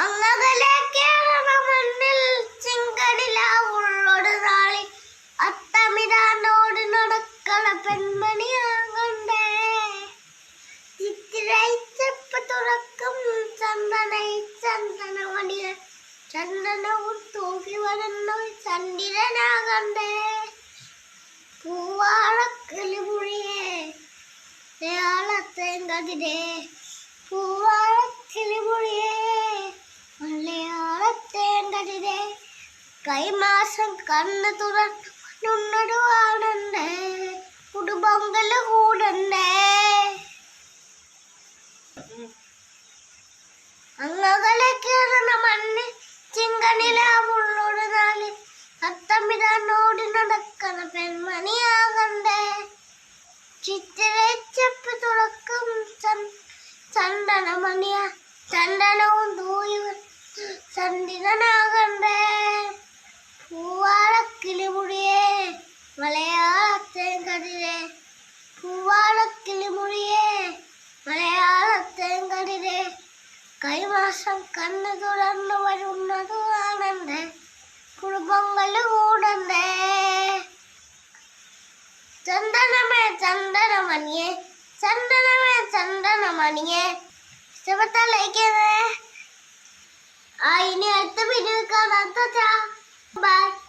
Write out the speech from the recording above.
അങ്ങകലേക്കേറണ മണ്ണിൽ ചെങ്കടിലാവുള്ളൊരു നാളിൽ അത്തമിതാണ്ടോടി നടക്കണ പെൺമണിയാകണ്ടേ ചിത്തിരയിച്ചപ്പ തുറക്കും ചന്ദനൈ ചന്ദനമണിയ. ചന്ദനവും തൂകി വരുന്നു ചന്ദ്രനാകണ്ടേ പൂവാളക്കിളിമുഴിയേ മലയാളത്തേങ്കതിരേ പൂവാളക്കിളിമുഴിയേ മലയാളത്തേങ്കതിരേ കൈമാസം കണ്ണ് തുറന്നു ആണണ്ടേ കുടുംബങ്ങൾ കൂടണ്ടേ അങ്ങകളെ കയറണ മണ്ണ് ചിങ്കണിലാവുള്ളൊരു നാല്. അത്തമിതാണ്ടോടി നടക്കണ പെൺമണിയാകണ്ടേ. ചിത്തിരച്ചപ്പ് തുറക്കും ചന്ദന ചന്ദനമണിയ. ചന്ദനവും തൂയി ചന്ദ്രനാകണ്ടേ പൂവാളക്കിളിമുടിയേ മലയാളത്തെ കതിരേ. പൂവാളക്കിളിമുടിയേ മലയാളത്തെ കതിരേ. കൈമാസം കണ്ണു തുറന്നു വരുന്നത് കാണണ്ടേ? കുടുംബങ്ങൾ കൂടണ്ടേ? ചന്ദനമേ ചന്ദനമണിയെ ചന്ദനമേ ചന്ദനമണിയെ. ഇഷ്ടപ്പെട്ടാലേക്കേ Bye.